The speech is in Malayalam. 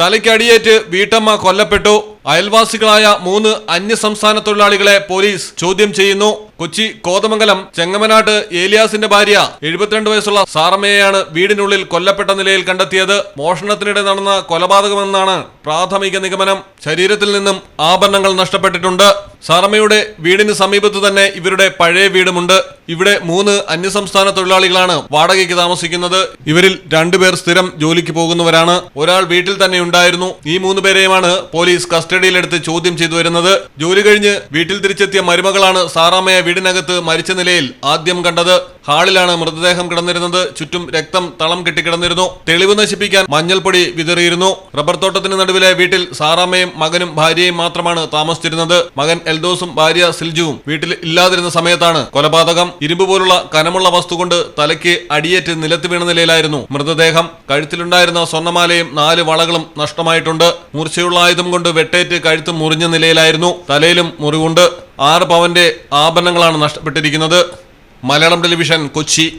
തലയ്ക്കടിയേറ്റ് വീട്ടമ്മ കൊല്ലപ്പെട്ടു. അയൽവാസികളായ മൂന്ന് അന്യസംസ്ഥാന തൊഴിലാളികളെ പോലീസ് ചോദ്യം ചെയ്യുന്നു. കൊച്ചി കോതമംഗലം ചെങ്ങമനാട്ട് ഏലിയാസിന്റെ ഭാര്യ എഴുപത്തിരണ്ട് വയസ്സുള്ള സാറമ്മയെയാണ് വീടിനുള്ളിൽ കൊല്ലപ്പെട്ട നിലയിൽ കണ്ടെത്തിയത്. മോഷണത്തിനിടെ നടന്ന കൊലപാതകമെന്നാണ് പ്രാഥമിക നിഗമനം. ശരീരത്തിൽ നിന്നും ആഭരണങ്ങൾ നഷ്ടപ്പെട്ടിട്ടുണ്ട്. സാറമ്മയുടെ വീടിന് സമീപത്ത് തന്നെ ഇവരുടെ പഴയ വീടുമുണ്ട്. ഇവിടെ മൂന്ന് അന്യസംസ്ഥാന തൊഴിലാളികളാണ് വാടകയ്ക്ക് താമസിക്കുന്നത്. ഇവരിൽ രണ്ടുപേർ സ്ഥിരം ജോലിക്ക് പോകുന്നവരാണ്. ഒരാൾ വീട്ടിൽ തന്നെ ഉണ്ടായിരുന്നു. ഈ മൂന്ന് പേരെയുമാണ് പോലീസ് കസ്റ്റഡിയിലെടുത്ത് ചോദ്യം ചെയ്തു വരുന്നത്. ജോലി കഴിഞ്ഞ് വീട്ടിൽ തിരിച്ചെത്തിയ മരുമകളാണ് സാറാമ്മയെ വീടിനകത്ത് മരിച്ച നിലയിൽ ആദ്യം കണ്ടത്. ഹാളിലാണ് മൃതദേഹം കിടന്നിരുന്നത്. ചുറ്റും രക്തം തളം കെട്ടിക്കിടന്നിരുന്നു. തെളിവ് നശിപ്പിക്കാൻ മഞ്ഞൾപ്പൊടി വിതറിയിരുന്നു. റബ്ബർ തോട്ടത്തിന് നടുവിലെ വീട്ടിൽ സാറാമ്മയും മകനും ഭാര്യയും മാത്രമാണ് താമസിച്ചിരുന്നത്. മകൻ എൽദോസും ഭാര്യ സിൽജുവും വീട്ടിൽ ഇല്ലാതിരുന്ന സമയത്താണ് കൊലപാതകം. ഇരുമ്പ് പോലുള്ള കനമുള്ള വസ്തു കൊണ്ട് തലയ്ക്ക് അടിയേറ്റ് നിലത്ത് വീണ നിലയിലായിരുന്നു മൃതദേഹം. കഴുത്തിലുണ്ടായിരുന്ന സ്വർണമാലയും നാല് വളകളും നഷ്ടമായിട്ടുണ്ട്. മൂർച്ചയുള്ള ആയുധം കൊണ്ട് വെട്ടേറ്റ് കഴുത്ത് മുറിഞ്ഞ നിലയിലായിരുന്നു തലയിലും മുറിവുണ്ട്. ആറ് പവന്റെ ആഭരണങ്ങളാണ് നഷ്ടപ്പെട്ടിരിക്കുന്നത്. Malayalam television Kochi.